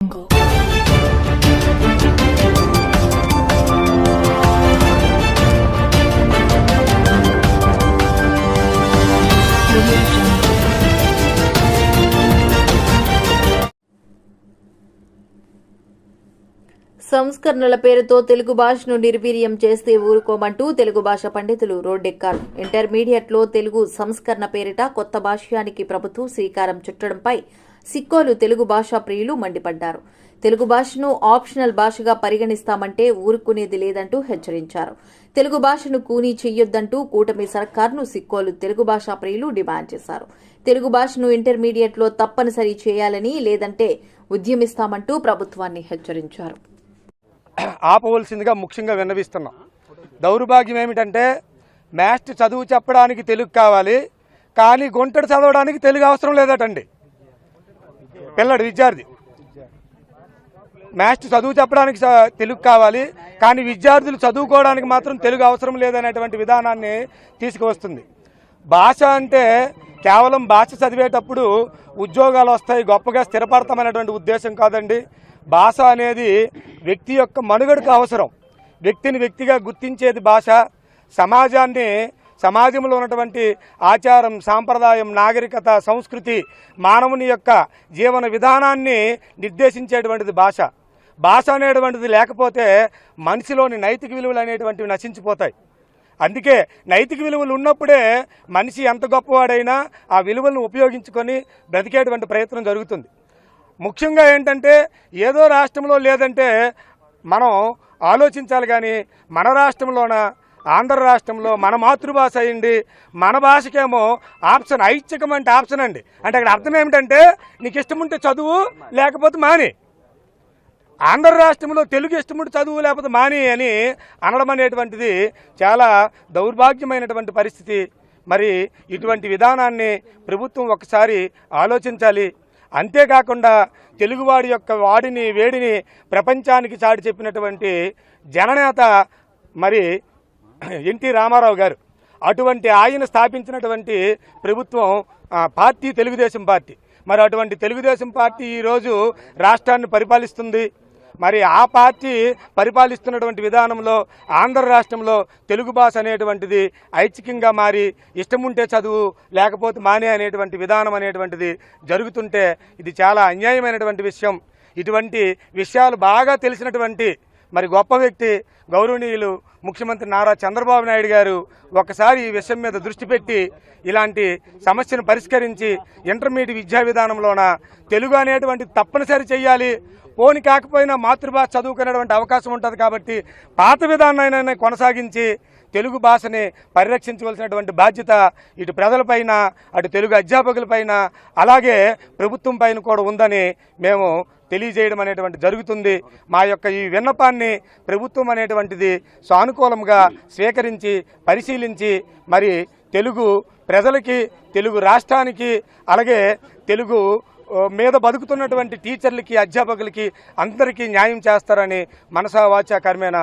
能够。సంస్కరణల పేరుతో తెలుగు భాషను నిర్వీర్యం చేస్తే ఊరుకోమంటూ తెలుగు భాష పండితులు రోడ్డెక్కారు. ఇంటర్మీడియట్లో తెలుగు సంస్కరణ పేరిట కొత్త భాష్యానికి ప్రభుత్వం శ్రీకారం చుట్టడంపై సిక్కోలు తెలుగు భాషా ప్రియులు మండిపడ్డారు. తెలుగు భాషను ఆప్షనల్ భాషగా పరిగణిస్తామంటే ఊరుకునేది లేదంటూ హెచ్చరించారు. తెలుగు భాషను కూనీ చెయ్యొద్దంటూ కూటమి సర్కార్ను సిక్కోలు తెలుగు భాషా ప్రియులు డిమాండ్ చేశారు. తెలుగు భాషను ఇంటర్మీడియట్లో తప్పనిసరి చేయాలని లేదంటే ఉద్యమిస్తామంటూ ప్రభుత్వాన్ని హెచ్చరించారు. ఆపవలసిందిగా ముఖ్యంగా విన్నవిస్తున్నాం. దౌర్భాగ్యం ఏమిటంటే మ్యాథ్స్ చదువు చెప్పడానికి తెలుగు కావాలి కానీ గుంటడు చదవడానికి తెలుగు అవసరం లేదటండి. పిల్లడు విద్యార్థి. మ్యాథ్స్ చదువు చెప్పడానికి తెలుగు కావాలి కానీ విద్యార్థులు చదువుకోవడానికి మాత్రం తెలుగు అవసరం లేదనేటువంటి విధానాన్ని తీసుకువస్తుంది. భాష అంటే కేవలం భాష చదివేటప్పుడు ఉద్యోగాలు వస్తాయి గొప్పగా స్థిరపడతామనేటువంటి ఉద్దేశం కాదండి. భాష అనేది వ్యక్తి యొక్క మనుగడకు అవసరం. వ్యక్తిని వ్యక్తిగా గుర్తించేది భాష. సమాజాన్ని సమాజంలో ఉన్నటువంటి ఆచారం సాంప్రదాయం నాగరికత సంస్కృతి మానవుని యొక్క జీవన విధానాన్ని నిర్దేశించేటువంటిది భాష. భాష అనేటువంటిది లేకపోతే మనిషిలోని నైతిక విలువలు అనేటువంటివి నశించిపోతాయి. అందుకే నైతిక విలువలు ఉన్నప్పుడే మనిషి ఎంత గొప్పవాడైనా ఆ విలువలను ఉపయోగించుకొని బ్రతికేటువంటి ప్రయత్నం జరుగుతుంది. ముఖ్యంగా ఏంటంటే ఏదో రాష్ట్రంలో లేదంటే మనం ఆలోచించాలి కానీ మన రాష్ట్రంలోన ఆంధ్ర రాష్ట్రంలో మన మాతృభాష అయ్యింది మన భాషకేమో ఆప్షన్ ఐచ్ఛికం అంటే ఆప్షన్ అండి. అంటే అక్కడ అర్థం ఏమిటంటే నీకు ఇష్టం ఉంటే చదువు లేకపోతే మాని. ఆంధ్ర రాష్ట్రంలో తెలుగు ఇష్టముడు చదువు లేకపోతే మాని అని అనడం అనేటువంటిది చాలా దౌర్భాగ్యమైనటువంటి పరిస్థితి. మరి ఇటువంటి విధానాన్ని ప్రభుత్వం ఒకసారి ఆలోచించాలి. అంతేకాకుండా తెలుగువాడి యొక్క వాడిని వేడిని ప్రపంచానికి చాటి చెప్పినటువంటి జననేత మరి ఎన్టీ రామారావు గారు. అటువంటి ఆయన స్థాపించినటువంటి ప్రభుత్వం పార్టీ తెలుగుదేశం పార్టీ. మరి అటువంటి తెలుగుదేశం పార్టీ ఈరోజు రాష్ట్రాన్ని పరిపాలిస్తుంది. మరి ఆ పార్టీ పరిపాలిస్తున్నటువంటి విధానంలో ఆంధ్ర రాష్ట్రంలో తెలుగు భాష అనేటువంటిది ఐచ్ఛికంగా మారి ఇష్టం ఉంటే చదువు లేకపోతే మానే అనేటువంటి విధానం అనేటువంటిది జరుగుతుంటే ఇది చాలా అన్యాయమైనటువంటి విషయం. ఇటువంటి విషయాలు బాగా తెలిసినటువంటి మరి గొప్ప వ్యక్తి గౌరవనీయులు ముఖ్యమంత్రి నారా చంద్రబాబు నాయుడు గారు ఒకసారి ఈ విషయం మీద దృష్టి పెట్టి ఇలాంటి సమస్యను పరిష్కరించి ఇంటర్మీడియట్ విద్యా విధానంలోన తెలుగు అనేటువంటి తప్పనిసరి చేయాలి పోని కాకపోయినా మాతృభాష చదువుకునేటువంటి అవకాశం ఉంటుంది కాబట్టి పాత విధానాన్ని కొనసాగించి తెలుగు భాషని పరిరక్షించవలసినటువంటి బాధ్యత ఇటు ప్రజలపైన అటు తెలుగు అధ్యాపకులపైన అలాగే ప్రభుత్వం పైన కూడా ఉందని మేము తెలియజేయడం అనేటువంటి జరుగుతుంది. మా యొక్క ఈ విన్నపాన్ని ప్రభుత్వం అనేటువంటిది సానుకూల సానుకూలంగా స్వీకరించి పరిశీలించి మరి తెలుగు ప్రజలకి తెలుగు రాష్ట్రానికి అలాగే తెలుగు మీద బతుకుతున్నటువంటి టీచర్లకి అధ్యాపకులకి అందరికీ న్యాయం చేస్తారని మనసా వాచా కర్మేణ